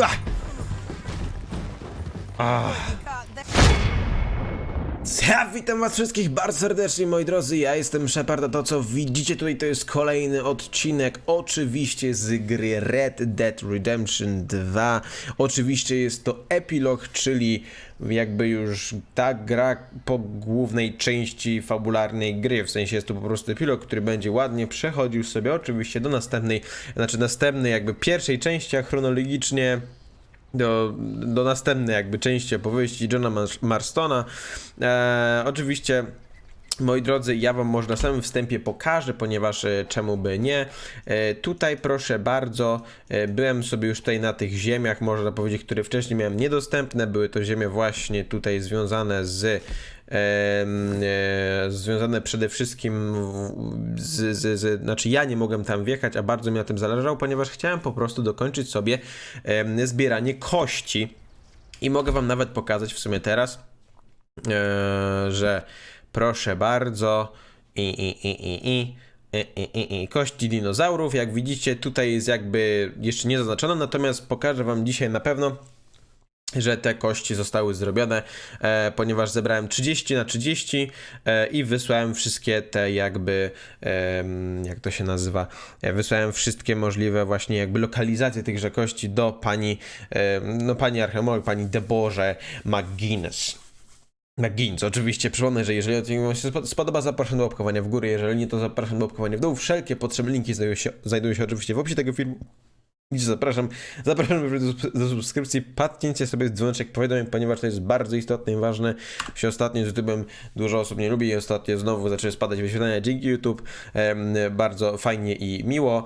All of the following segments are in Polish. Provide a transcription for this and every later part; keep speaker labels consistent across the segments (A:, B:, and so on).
A: Ach. Ach. Ja witam was wszystkich bardzo serdecznie moi drodzy, ja jestem Shepard, a to co widzicie tutaj to jest kolejny odcinek oczywiście z gry Red Dead Redemption 2 Oczywiście jest to epilog, czyli jakby już ta gra po głównej części fabularnej gry, w sensie jest to po prostu epilog, który będzie ładnie przechodził sobie oczywiście do następnej, znaczy następnej jakby pierwszej części, a chronologicznie do, do następnej jakby części opowieści Johna Mar- Marstona. E, oczywiście Moi drodzy, ja wam może na samym wstępie pokażę, ponieważ e, czemu by nie. E, tutaj proszę bardzo, e, byłem sobie już tutaj na tych ziemiach, można powiedzieć, które wcześniej miałem niedostępne. Były to ziemie właśnie tutaj związane z związane przede wszystkim z, z, z, znaczy ja nie mogłem tam wjechać, a bardzo mi na tym zależało, ponieważ chciałem po prostu dokończyć sobie zbieranie kości. I mogę wam nawet pokazać w sumie teraz, e, że proszę bardzo i i i i, i, i, i kości dinozaurów, jak widzicie tutaj jest jakby jeszcze nie zaznaczone, natomiast pokażę wam dzisiaj na pewno że te kości zostały zrobione, e, ponieważ zebrałem 30 na 30 e, i wysłałem wszystkie te jakby, em, jak to się nazywa, e, wysłałem wszystkie możliwe właśnie jakby lokalizacje tychże kości do pani, em, no pani archeolog, pani Deborze McGuinness. McGinnis, oczywiście przypomnę, że jeżeli odcinek Wam się spo- spodoba, zapraszam do łapkowania w górę, jeżeli nie, to zapraszam do łapkowania w dół. Wszelkie potrzebne linki znajdują się, znajdują się oczywiście w opisie tego filmu. Zapraszam, zapraszam do, subskrypcji, patrzcie sobie dzwoneczek powiadomień, ponieważ to jest bardzo istotne i ważne. Się ostatnio z YouTube'em dużo osób nie lubi i ostatnio znowu zaczęły spadać wyświetlenia dzięki YouTube. Bardzo fajnie i miło.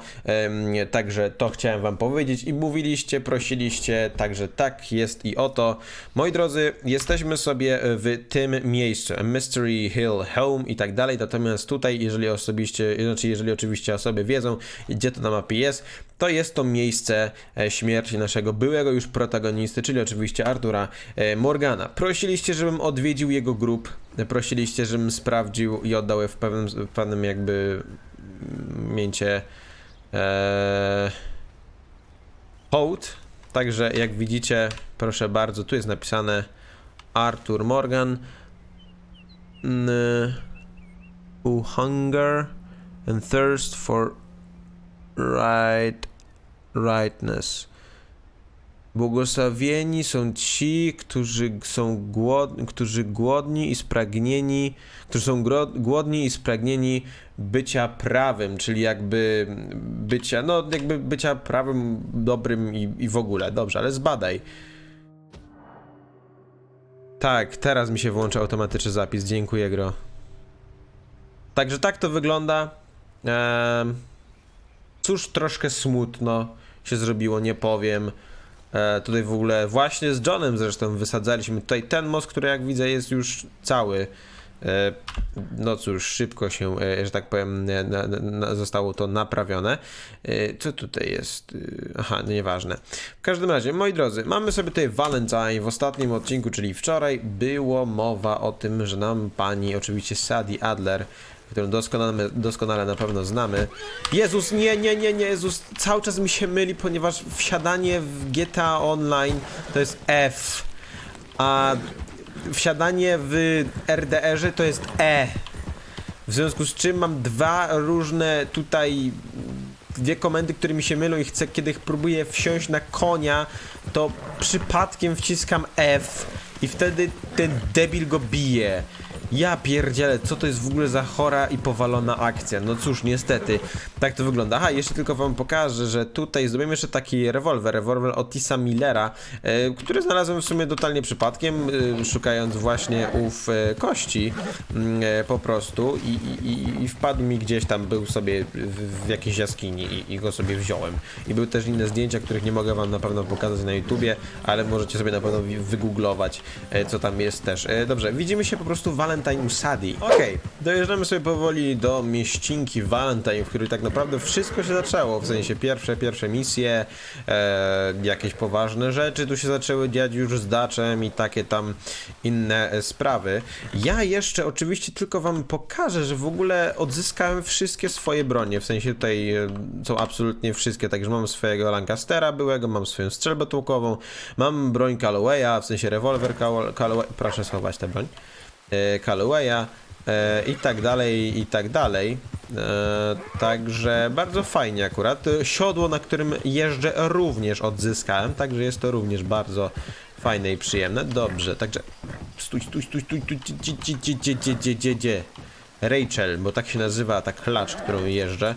A: Także to chciałem wam powiedzieć i mówiliście, prosiliście, także tak jest i oto. Moi drodzy, jesteśmy sobie w tym miejscu, Mystery Hill Home i tak dalej, natomiast tutaj, jeżeli osobiście, znaczy jeżeli oczywiście osoby wiedzą, gdzie to na mapie jest, to jest to miejsce e, śmierci naszego byłego już protagonisty, czyli oczywiście Artura e, Morgana. Prosiliście, żebym odwiedził jego grup, e, prosiliście, żebym sprawdził i oddał je w pewnym, w pewnym jakby mm, mięcie e, hołd. Także jak widzicie, proszę bardzo, tu jest napisane Arthur Morgan who hunger and thirst for right rightness. Błogosławieni są ci, którzy są głodni, którzy głodni i spragnieni, którzy są głodni i spragnieni bycia prawym, czyli jakby bycia, no jakby bycia prawym, dobrym i, i w ogóle. Dobrze, ale zbadaj. Tak, teraz mi się włącza automatyczny zapis. Dziękuję, Gro. Także tak to wygląda. Ehm, cóż, troszkę smutno się zrobiło, nie powiem. E, tutaj w ogóle właśnie z Johnem zresztą wysadzaliśmy tutaj ten most, który jak widzę jest już cały. E, no cóż, szybko się, e, że tak powiem, e, na, na, zostało to naprawione. E, co tutaj jest? E, Aha, no nieważne. W każdym razie, moi drodzy, mamy sobie tutaj Valentine. W ostatnim odcinku, czyli wczoraj, było mowa o tym, że nam pani, oczywiście Sadie Adler, którą doskonale, doskonale na pewno znamy. Jezus, nie, nie, nie, nie, Jezus, cały czas mi się myli, ponieważ wsiadanie w GTA Online to jest F, a wsiadanie w RDR-ze to jest E. W związku z czym mam dwa różne tutaj dwie komendy, które mi się mylą i chcę, kiedy próbuję wsiąść na konia, to przypadkiem wciskam F i wtedy ten debil go bije. Ja pierdzielę, co to jest w ogóle za chora i powalona akcja? No cóż, niestety, tak to wygląda. Aha, jeszcze tylko wam pokażę, że tutaj zrobimy jeszcze taki rewolwer, rewolwer Otisa Millera, e, który znalazłem w sumie totalnie przypadkiem, e, szukając właśnie ów e, kości mm, e, po prostu i, i, i, wpadł mi gdzieś tam, był sobie w, w jakiejś jaskini i, i go sobie wziąłem. I były też inne zdjęcia, których nie mogę wam na pewno pokazać na YouTubie, ale możecie sobie na pewno wygooglować, e, co tam jest też. E, Dobrze, widzimy się po prostu Valentine Valentine Usadi. Okej, dojeżdżamy sobie powoli do mieścinki Valentine, w której tak naprawdę wszystko się zaczęło, w sensie pierwsze, pierwsze misje, e, jakieś poważne rzeczy tu się zaczęły dziać już z Daczem i takie tam inne e, sprawy. Ja jeszcze oczywiście tylko wam pokażę, że w ogóle odzyskałem wszystkie swoje bronie, w sensie tutaj e, są absolutnie wszystkie, także mam swojego Lancastera byłego, mam swoją strzelbę tłukową, mam broń Callowaya, w sensie rewolwer Call- Calloway, proszę schować tę broń, E, Callaway'a e, i tak dalej, i tak dalej. E, także bardzo fajnie akurat. Siodło, na którym jeżdżę również odzyskałem, także jest to również bardzo fajne i przyjemne. Dobrze, także stój, stój, stój, stój, stój, gdzie, gdzie, Rachel, bo tak się nazywa ta klacz, którą jeżdżę.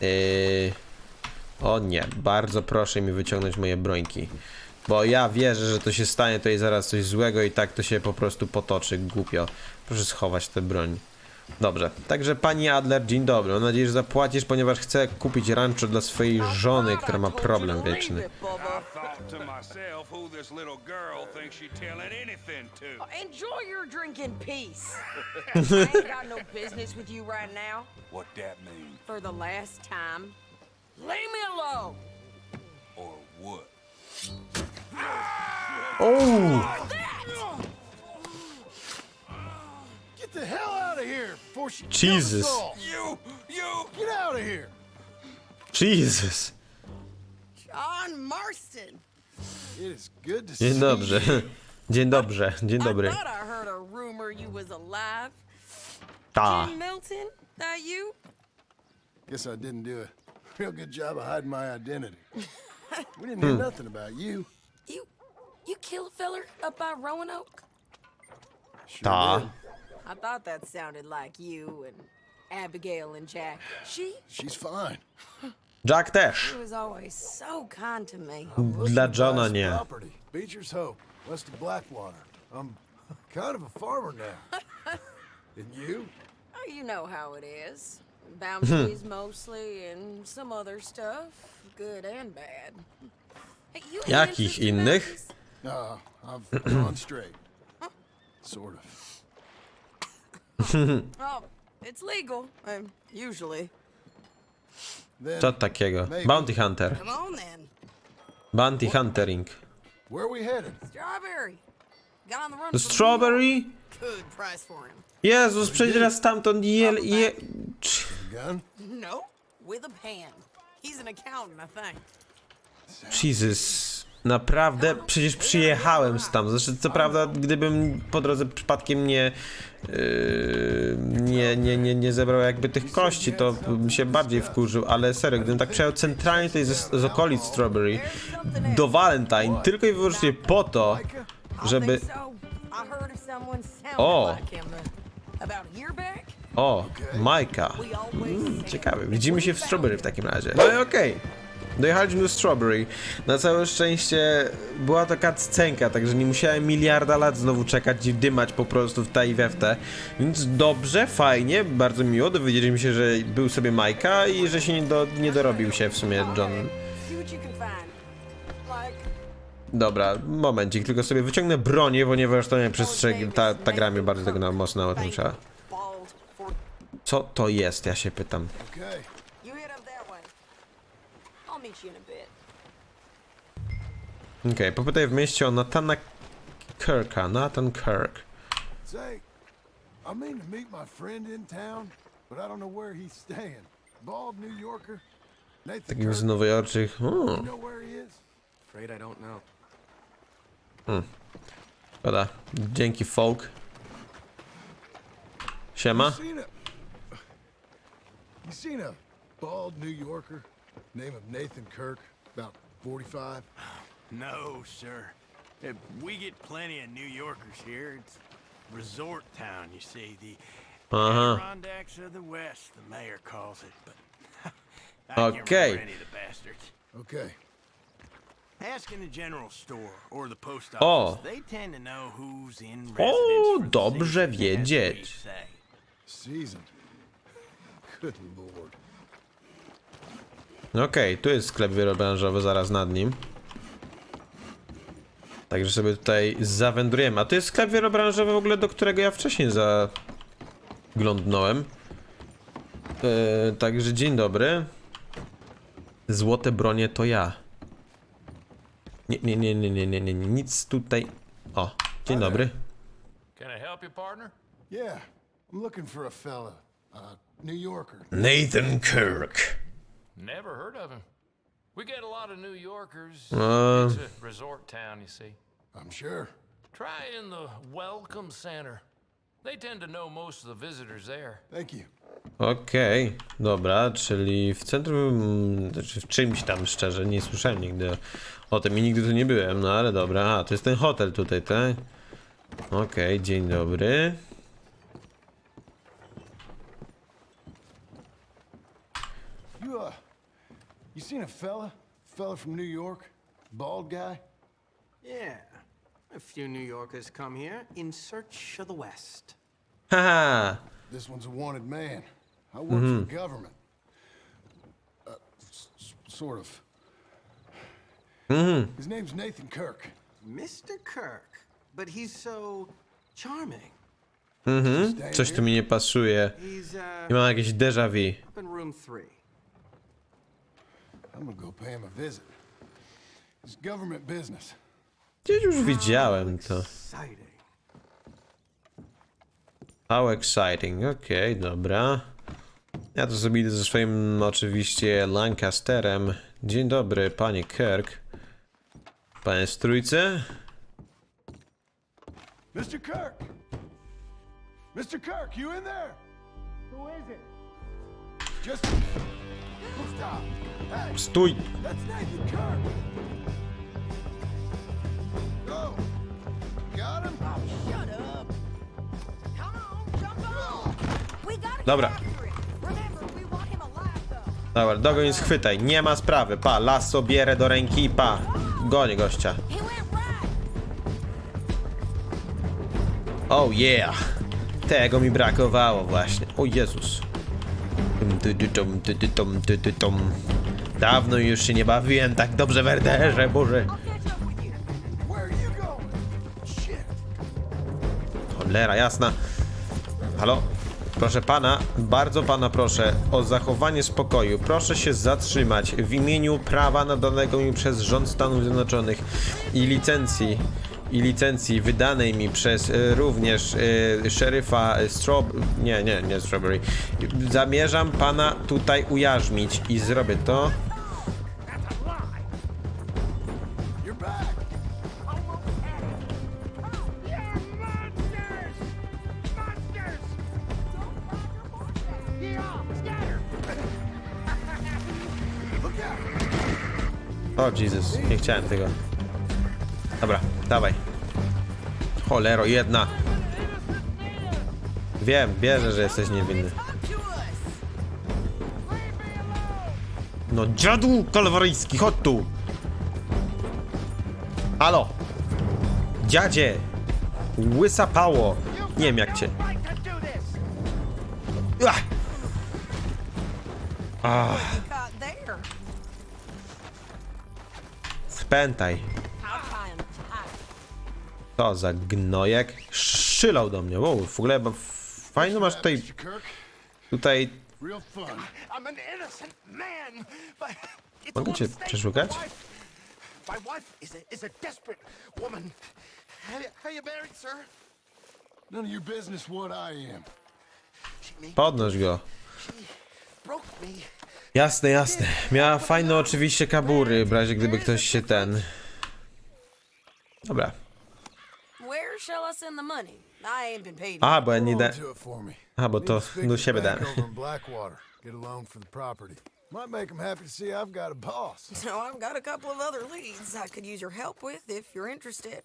A: Yy... O nie, bardzo proszę mi wyciągnąć moje brońki. Bo ja wierzę, że to się stanie tutaj zaraz coś złego i tak to się po prostu potoczy głupio. Proszę schować tę broń. Dobrze, także pani Adler, dzień dobry. Mam nadzieję, że zapłacisz, ponieważ chcę kupić rancho dla swojej żony, która ma problem wieczny.
B: I thought to myself who this little girl thinks she's telling anything to.
C: Enjoy your drink in peace. I ain't got no business with you right now.
B: What that mean?
C: For the last time, leave me alone.
B: Or what?
D: Get the hell out of here before she
A: Jesus.
D: kills us all.
B: You, you!
D: Get out of here.
A: Jesus!
C: John Marston.
D: It is good to see
A: Dzień dobrze. Dzień dobrze, dzień dobry.
C: I thought I heard a rumor you was alive.
A: Ta.
C: Jim Milton, that you?
D: Guess I didn't do a real good job of hiding my identity. We didn't
A: Hmm.
D: hear nothing about you.
C: You, you killed a feller up by Roanoke?
D: Sure
A: Ta.
D: did.
C: I thought that sounded like you and Abigail and Jack. She,
D: She's fine.
A: Jack też.
C: she was always so kind to me.
A: Dla Johna
D: Buys
A: nie.
D: Property. Beecher's Hope, west of Blackwater. I'm kind of a farmer now. and you?
C: Oh, you know how it is. Hmm. Boundaries mostly, and some other stuff, good and bad. Hey, you had
A: Jakich
C: interest in
A: innych?
C: mountains?
D: Uh, I've gone straight. Sort of.
C: Oh, it's legal, um, usually.
D: Then,
A: Co takiego? Bounty Hunter.
C: Come on then.
A: Bounty Huntering.
D: where are we headed?
C: Strawberry. Got on the run
A: The Strawberry?
C: Good price for him.
A: Jezus, przecież raz stamtąd je... je...
D: Gun?
C: No, with a pan. He's an accountant, I think.
A: Jesus. Naprawdę? Przecież przyjechałem tam. Zresztą, co prawda, gdybym po drodze przypadkiem nie, yy, nie, nie, nie, nie zebrał jakby tych kości, to bym się bardziej wkurzył, ale serio, gdybym tak przyjechał centralnie tutaj z, z okolic Strawberry do Valentine, tylko i wyłącznie po to, żeby...
C: back,
A: O, Majka.
C: said
A: Ciekawe, widzimy się w Strawberry w takim razie. No i okej. Dojechaliśmy do Strawberry. Na całe szczęście była to cutscenka, także nie musiałem miliarda lat znowu czekać i dymać po prostu w ta i we w te. Więc dobrze, fajnie, bardzo miło. Dowiedzieliśmy się, że był sobie Majka i że się nie, do, nie dorobił się w sumie John. Dobra, momencik, tylko sobie wyciągnę bronię, ponieważ to nie przestrzegł. Ta, ta gra mnie bardzo tego na, mocno nauczyła. Co to jest, ja się pytam.
D: Okay.
C: you head up that way.
A: Okej, popytaj w mieście o Nathana Kirka. Nathan Kirk.
D: Say, I mean to meet my friend in town, but I don't know where he's staying. Bald New Yorker? Nathan
A: Takim z
D: Kirk?
A: nowojorczych.
D: You
A: Hmm,
D: know where he is?
E: Afraid I don't know.
A: szkoda. Dzięki, folk. Siema.
D: You seen a bald New Yorker? Name of Nathan Kirk, about 45?
E: No, sir. Uh, We get plenty of New Yorkers here. It's resort town, you see. The
A: Aha.
E: Adirondacks of the West, the mayor calls it. But I can't
A: Okay.
E: remember any of the bastards.
D: Okay.
E: Ask in the general store or the post
A: O.
E: office. They tend to know who's in residence
A: O,
E: for the
A: dobrze
E: season,
A: wiedzieć.
E: say.
D: Seasoned. Good lord.
A: No okej, okay, tu jest sklep wielobranżowy zaraz nad nim. Także sobie tutaj zawędrujemy. A to jest sklep wielobranżowy w ogóle, do którego ja wcześniej zaglądnąłem. Yy, także dzień dobry. Złote bronie to ja. Nie, nie, nie, nie, nie, nie, nie, nic tutaj. O, dzień dobry. Nathan Kirk.
F: Never heard of him. We get a lot of New Yorkers.
A: Um.
F: it's a resort town, you see.
D: I'm sure.
F: Try in the Welcome Center. They tend to know most of the visitors there.
D: Thank you.
A: Okej, dobra, czyli w centrum, znaczy w czymś tam szczerze, nie słyszałem nigdy o tym i nigdy tu nie byłem, no ale dobra, a to jest ten hotel tutaj, tak? Okej, dzień dobry.
D: You seen a fella? Fella from New York? Bald guy?
G: Yeah. A few New Yorkers come here in search of the West.
A: Haha,
D: This one's a wanted man. I work for the government. Uh, s- s- sort of. His name's Nathan Kirk.
G: Mr. Kirk. But he's so charming.
D: Staying
A: coś tu
D: here?
A: mi nie pasuje.
G: He's uh,
A: I mam jakieś déjà vu.
D: I'm gonna go pay him a visit. It's government business.
A: Gdzieś już widziałem to.
G: Exciting.
A: How exciting, okej, dobra. Ja to sobie idę ze swoim oczywiście Lancasterem. Dzień dobry, panie Kirk. Panie strójce?
D: Mr. Kirk! Mr. Kirk, you in there? Who is it? Just. Stop!
A: Stój! Dobra. Dobra, dogoń schwytaj, nie ma sprawy, pa, lasso bierę do ręki i pa, goń gościa. Oh yeah, tego mi brakowało właśnie, o Jezus. Dawno już się nie bawiłem tak dobrze w RDR-ze, Boże. Cholera, jasna. Halo? Proszę pana, bardzo pana proszę o zachowanie spokoju. Proszę się zatrzymać w imieniu prawa nadanego mi przez rząd Stanów Zjednoczonych i licencji i licencji wydanej mi przez y, również y, szeryfa y, Strob... Nie, nie, nie Strawberry. Zamierzam pana tutaj ujarzmić i zrobię to. Chciałem tego. Dobra, dawaj. Cholero, jedna. Wiem, wierzę, że jesteś niewinny. No dziadu kalwaryjski, chodź tu! Halo! Dziadzie! Łysapało! Nie wiem jak cię... Ach!
C: You Wpętaj.
A: To za gnojek. Szylał do mnie. Wow, w ogóle bo fajno masz tutaj... Tutaj... Mogę cię przeszukać? Podnoś go. Jasne, jasne. Miała fajne oczywiście kabury, w razie gdyby ktoś się ten... Dobra.
C: Where shall I send the money? I ain't been paid.
A: A, bo ja nie da... A, bo to do siebie dałem.
D: Get a loan for the property. Might make them happy to see I've got a boss.
C: So I've got a couple of other leads I could use your help with if you're interested.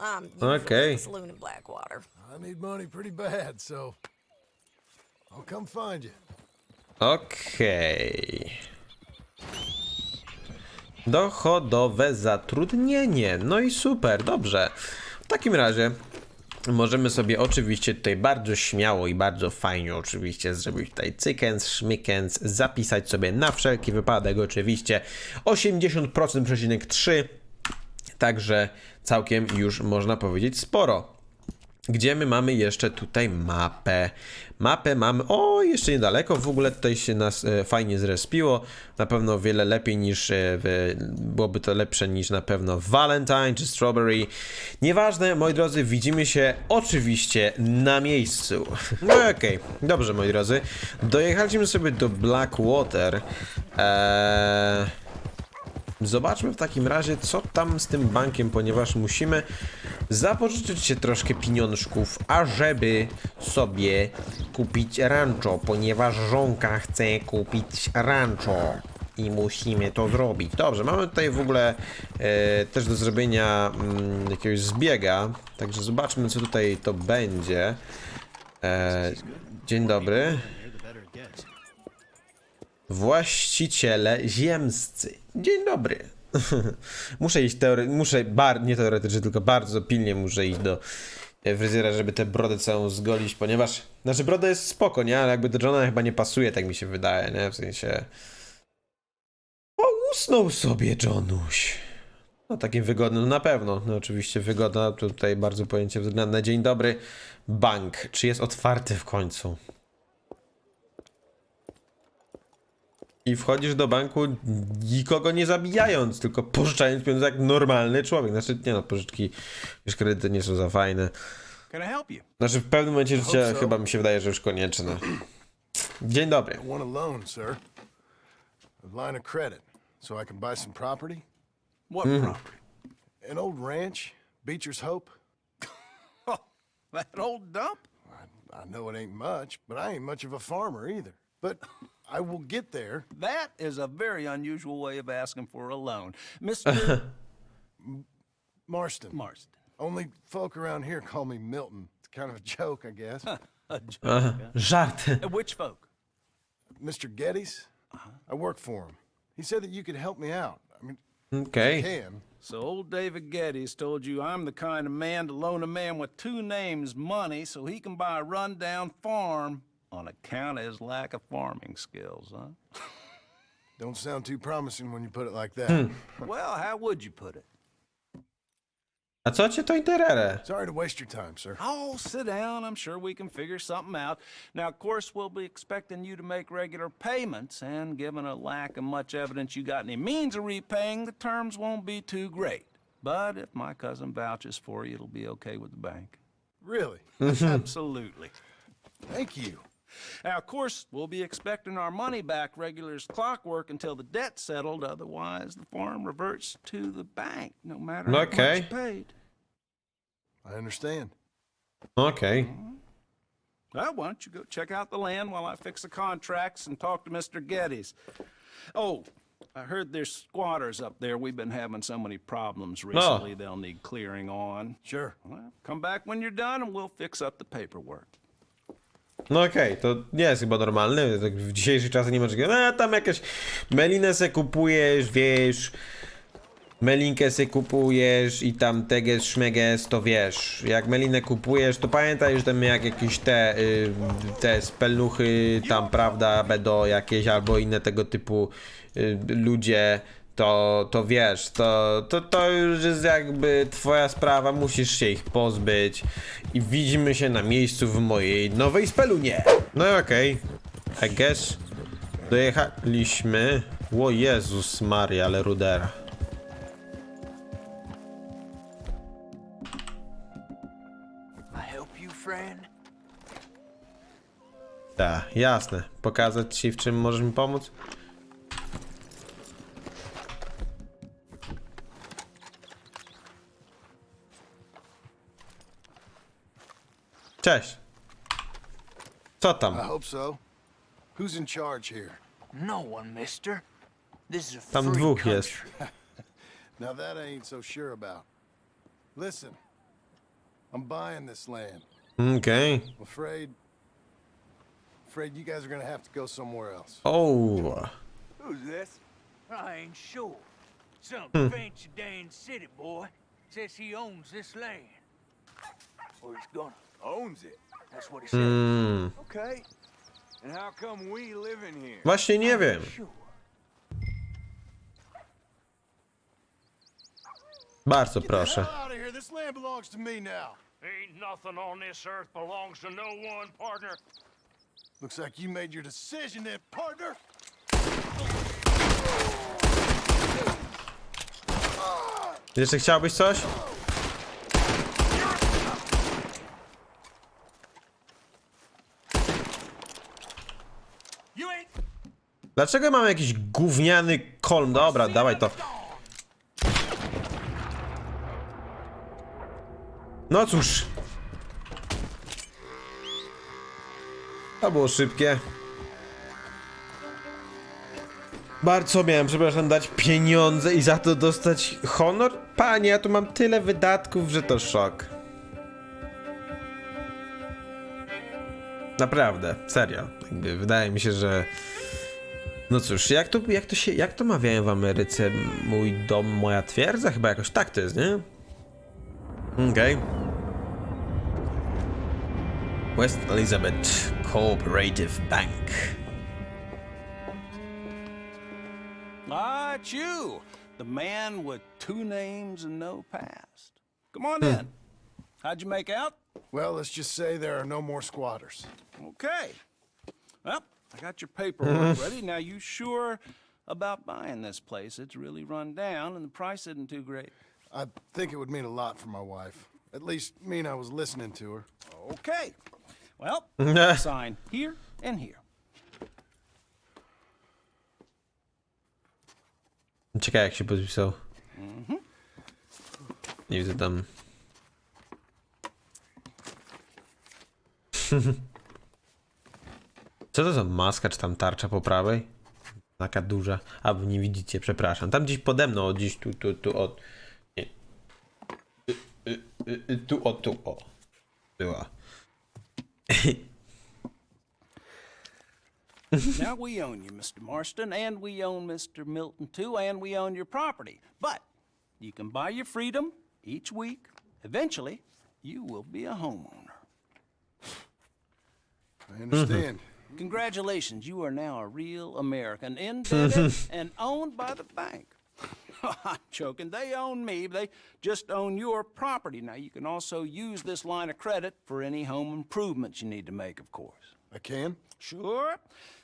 C: I'm
A: Okay.
C: saloon in Blackwater.
D: I need money pretty bad, so I'll come find you.
A: Okej. Dochodowe zatrudnienie. No i super, dobrze. W takim razie możemy sobie oczywiście tutaj bardzo śmiało i bardzo fajnie oczywiście zrobić tutaj cykens, szmykens, zapisać sobie na wszelki wypadek oczywiście 80% przecinek 3 Także całkiem już można powiedzieć sporo. Gdzie my mamy jeszcze tutaj mapę? Mapę mamy. O, jeszcze niedaleko. W ogóle tutaj się nas e, fajnie zrespiło. Na pewno wiele lepiej niż. E, byłoby to lepsze niż na pewno Valentine czy Strawberry. Nieważne, moi drodzy, widzimy się oczywiście na miejscu. No okej, dobrze, moi drodzy. Dojechaliśmy sobie do Blackwater. Eee. Zobaczmy w takim razie, co tam z tym bankiem, ponieważ musimy zapożyczyć się troszkę pieniążków, ażeby sobie kupić rancho, ponieważ żonka chce kupić rancho. I musimy to zrobić. Dobrze, mamy tutaj w ogóle e, też do zrobienia mm, jakiegoś zbiega. Także zobaczmy, co tutaj to będzie. E, dzień dobry. Właściciele ziemscy. Dzień dobry. muszę iść teore- muszę bar nie teoretycznie, tylko bardzo pilnie muszę iść do e, fryzjera, żeby tę brodę całą zgolić, ponieważ znaczy broda jest spoko, nie? Ale jakby do Johna chyba nie pasuje, tak mi się wydaje, nie? W sensie o, usnął sobie Johnuś. No takie wygodne, no na pewno. No oczywiście wygodna, tutaj bardzo pojęcie względne. Dzień dobry. Bank. Czy jest otwarty w końcu? I wchodzisz do banku nikogo nie zabijając, tylko pożyczając pieniądze jak normalny człowiek. Znaczy, nie no, pożyczki, już kredyty nie są za fajne.
E: I?
A: Znaczy, w pewnym momencie życia
D: so.
A: chyba mi się wydaje, że już konieczne. Dzień dobry.
D: I line of credit, so I can buy some property.
E: What property?
D: An old ranch, Beecher's Hope.
E: Oh, that old dump?
D: I know it ain't much, but I ain't much of a farmer either. But I will get there.
H: That is a very unusual way of asking for a loan. Mr.
D: Marston.
H: Marston.
D: Only folk around here call me Milton. It's kind of a joke, I guess.
H: A joke.
A: Żart.
H: Uh, Which folk?
D: Mr. Geddes, I work for him. He said that you could help me out. I mean,
A: Okej.
D: can.
H: So old David Geddes told you I'm the kind of man to loan a man with two names money so he can buy a rundown farm on account of his lack of farming skills, huh?
D: Don't sound too promising when you put it like that.
H: Well, how would you put it?
A: I thought you co cię to interere?
D: Sorry to waste your time, sir.
H: Oh, sit down. I'm sure we can figure something out. Now, of course, we'll be expecting you to make regular payments, and given a lack of much evidence you got any means of repaying, the terms won't be too great. But if my cousin vouches for you, it'll be okay with the bank.
D: Really?
H: Absolutely.
D: Thank you.
H: Now, of course, we'll be expecting our money back regular as clockwork until the debt's settled. Otherwise, the farm reverts to the bank, no matter how
A: Okay.
H: much paid.
D: I understand.
A: Okay. Mm-hmm.
H: Well, why don't you go check out the land while I fix the contracts and talk to Mr. Geddes? Oh, I heard there's squatters up there. We've been having so many problems recently, they'll need clearing on.
D: Sure.
H: Well, come back when you're done and we'll fix up the paperwork.
A: No okej, to nie jest chyba normalne. Tak w dzisiejszych czasach nie ma czegoś. A tam jakieś melinę se kupujesz, wiesz. Melinkę se kupujesz i tam teges, szmeges, to wiesz. Jak melinę kupujesz, to pamiętaj, że tam jak jakieś te, y, te spelnuchy tam, prawda, będą jakieś albo inne tego typu y, ludzie. To, to wiesz, to, to, to już jest jakby twoja sprawa, musisz się ich pozbyć i widzimy się na miejscu w mojej nowej spelunie. No i okej, I guess dojechaliśmy, o Jezus Maria, ale rudera. Tak, jasne. Pokazać ci w czym możesz mi pomóc? Cześć. Co tam?
D: I hope so. Who's in charge here?
E: No one, mister. This is a
A: Tam
E: free
A: dwóch
E: country.
A: jest.
D: Now that I ain't so sure about. Listen, I'm buying this land.
A: Okej.
D: I'm afraid. Afraid you guys are gonna have to go somewhere else.
A: O.
B: Who's this?
E: I ain't sure. Some
A: Hmm.
E: fancy Dan city boy says he owns this land. Or he's gonna.
B: Owns it.
E: That's what he said.
A: Mm.
B: Okay. And how come we live in here?
A: Właśnie nie wiem.
E: Sure.
A: Bardzo proszę.
D: This land belongs to me now.
B: Ain't nothing on this earth belongs to no one, partner.
D: Looks like you made your decision then, partner.
A: Jeszcze chciałbyś coś?
E: You ain't
A: Dlaczego mam jakiś gówniany kolm? Dobra, dawaj to. No cóż. To było szybkie. Bardzo miałem, przepraszam, dać pieniądze i za to dostać honor? Panie, ja tu mam tyle wydatków, że to szok. Naprawdę, serio. Jakby wydaje mi się, że no cóż, jak to, jak to się, jak to mawiają w Ameryce? Mój dom, moja twierdza? Chyba jakoś tak to jest, nie? Okej. West Elizabeth Cooperative Bank.
H: Ah, it's you, the man with two names and no past. Come on in. How'd you make out?
D: Well, let's just say there are no more squatters.
H: Okay. Well, I got your paperwork ready. Now, you sure about buying this place? It's really run down, and the price isn't too great.
D: I think it would mean a lot for my wife. At least mean I was listening to her.
H: Okay. Well, sign here and here.
A: Ciekawe jak się podpisał. Nie widzę tam. Co to za maska, czy tam tarcza po prawej? Taka duża. A, wy nie widzicie, przepraszam. Tam gdzieś pode mną, o, gdzieś tu, tu, tu, o. Nie. Y, y, y, y, Tu, o, tu, o. Była.
H: now we own you, Mr. Marston, and we own Mr. Milton too, and we own your property. But you can buy your freedom each week. Eventually, you will be a homeowner.
D: I understand.
H: Congratulations, you are now a real American, indebted and owned by the bank. I'm joking. They own me. They just own your property. Now, you can also use this line of credit for any home improvements you need to make, of course.
D: I can?
H: Sure.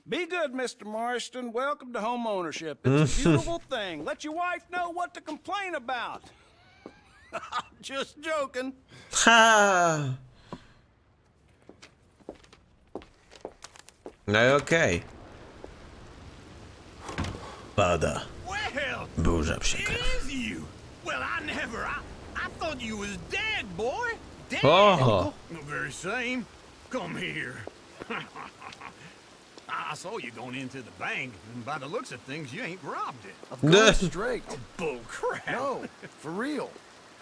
H: Be good, Mr. Marston. Welcome to home ownership. It's a beautiful thing. Let your wife know what to complain about. I'm just joking.
A: Ha! No i okej. Pada.
E: well.
A: Burza przykra.
E: Is you? Well, I never. I, I thought you was dead, boy. Dead.
A: Oho!
E: Very same. Come here. I saw you going into the bank, and by the looks of things, you ain't robbed it.
D: I've gone straight.
E: Oh, bull crap.
D: No, for real.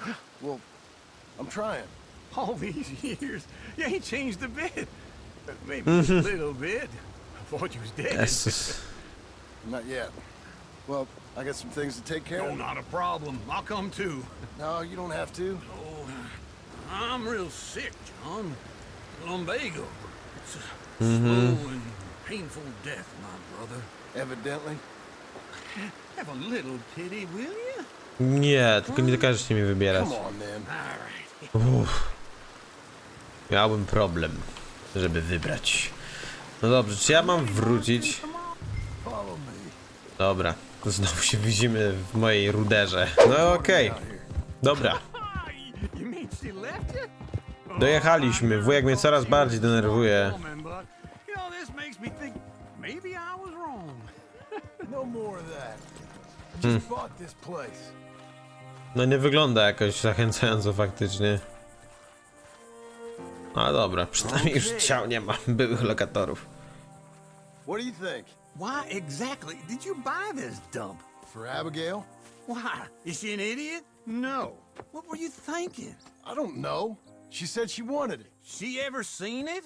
D: Well, I'm trying.
E: All these years, you ain't changed a bit. Maybe a mm-hmm. little bit. I thought you was dead.
A: Jezus.
D: Not yet. Well, I got some things to take care
E: Oh,
D: of.
E: not a problem. I'll come too.
D: No, you don't have to.
E: Oh, I'm real sick, John. Lumbago. It's a mm-hmm. slow and painful death, my brother.
D: Evidently.
E: Have a little pity, will you?
A: Nie, tylko nie każecie mi wybierać.
D: Come on, then.
E: All right.
A: Uff. Miałbym problem, żeby wybrać. No dobrze, czy ja mam wrócić? Dobra, znowu się widzimy w mojej ruderze. No okej, dobra.
E: Left you?
A: Dojechaliśmy, wujek mnie coraz bardziej denerwuje.
D: Place.
A: No nie wygląda jakoś zachęcająco faktycznie. A dobra, przynajmniej już ciał nie ma byłych lokatorów.
D: What do you think?
E: Why exactly did you buy this dump?
D: For Abigail?
E: Why? Is she an idiot? No. What were you thinking?
D: I don't know. She said she wanted it.
E: She ever seen it?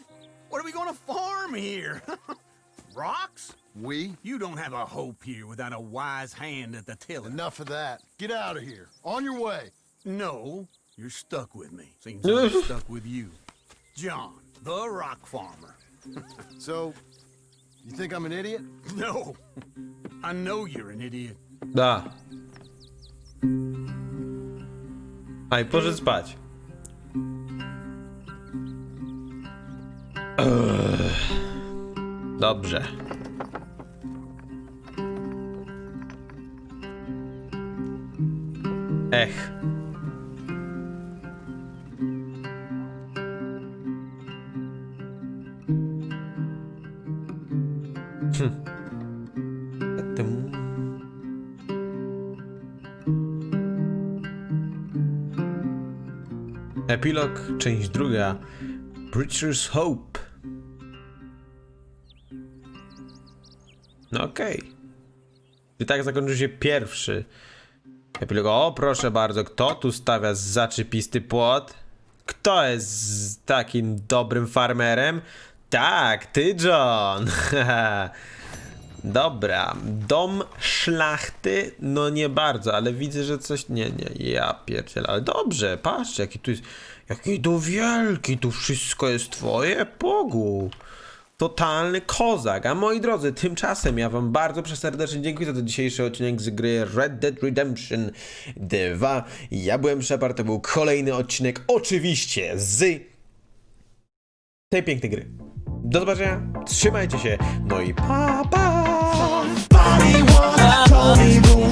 E: What are we gonna farm here? Rocks?
D: We?
E: You don't have a hope here without a wise hand at the tiller.
D: Enough of that. Get out of here. On your way.
E: No, you're stuck with me. Seems I'm stuck with you. John, the rock farmer.
D: So, you think I'm an idiot?
E: No, I know you're an idiot.
A: Da. A i poszedł spać. Ech. Dobrze. Ech. Epilog, część druga. Preacher's Hope. No okej. I tak zakończył się pierwszy epilog. O, proszę bardzo, kto tu stawia zaczepisty płot? Kto jest takim dobrym farmerem? Tak, ty, John. Dobra, dom szlachty, no nie bardzo, ale widzę, że coś, nie, nie, ja pierdzielę, ale dobrze, patrzcie, jaki tu jest, jaki tu wielki, tu wszystko jest twoje, Bogu. Totalny kozak, a moi drodzy, tymczasem ja wam bardzo przeserdecznie dziękuję za dzisiejszy odcinek z gry Red Dead Redemption 2. Ja byłem Shepard, to był kolejny odcinek, oczywiście z tej pięknej gry. Do zobaczenia, trzymajcie się, no i pa pa!
I: Somebody once told me the